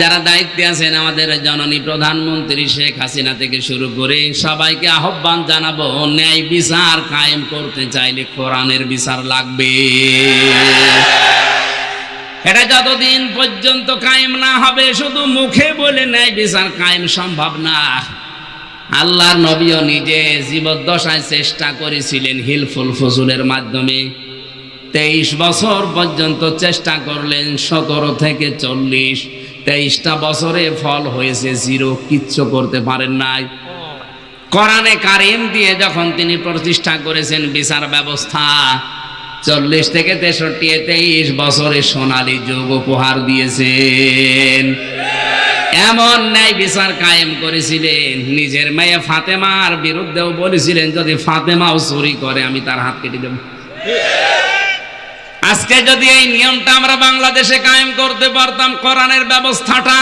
যারা দায়িত্বে আছেন আমাদের জননী প্রধানমন্ত্রী শেখ হাসিনা থেকে শুরু করে সবাইকে আহ্বান জানাব, ন্যায় বিচার কায়েম করতে চাইলে কোরআনের বিচার লাগবে। এটা যতদিন পর্যন্ত কায়েম না হবে, শুধু মুখে বলে ন্যায় বিচার কায়েম সম্ভব না। আল্লাহর নবীও নিজে জীবদ্দশায় চেষ্টা করেছিলেন হিলফুল ফজুলের মাধ্যমে। তেইশ বছর পর্যন্ত চেষ্টা করলেন, সতেরো থেকে চল্লিশ তেইশটা বছরে ফল হয়েছে, জিরো, কিচ্ছু করতে পারেন নাই। কোরআনে কারিম দিয়ে যখন তিনি প্রতিষ্ঠা করেছেন, বিচার ব্যবস্থা, চল্লিশ থেকে তেষট্টি, তেইশ বছরে সোনালী যুগ উপহার দিয়েছেন। এমন ন্যায় বিচার কায়েম করেছিলেন, নিজের মেয়ে ফাতেমার বিরুদ্ধেও বলেছিলেন, যদি ফাতেমাও চুরি করে, আমি তার হাত কেটে দেব। আজকে যদি এই নিয়মটা আমরা বাংলাদেশে কায়েম করতে পারতাম, কোরআনের ব্যবস্থাটা,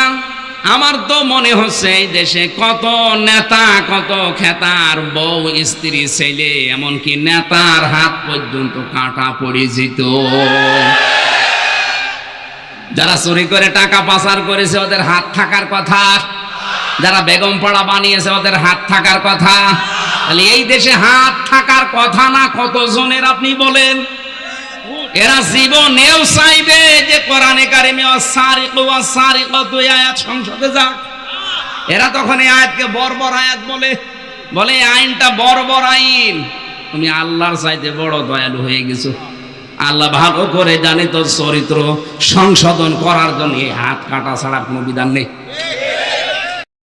আমার তো মনে হচ্ছে এই দেশে কত নেতা, কত খেতার বউ, স্ত্রী, ছেলে, এমনকি নেতার হাত পর্যন্ত কাটা পরিচিত। যারা চুরি করে টাকা পাচার করেছে, ওদের হাত থাকার কথা। যারা বেগম পাড়া বানিয়েছে, ওদের হাত থাকার কথা। তাহলে এই দেশে হাত থাকার কথা না, কতজনের আপনি বলেন? এরা জীবনেও চাইবে যে কোরআনে কারিমে আয়াত সংসদে যাক। এরা তখন এই আয়াতকে বর্বর আয়াত বলে। বলে আইনটা বর্বর আইন। তুমি আল্লাহর চাইতে বড় দয়ালু হয়ে গেছো। আল্লাহ ভালো করে জানে তোর চরিত্র। সংশোধন করার জন্য হাত কাটা ছাড়া কোনো বিধান নেই।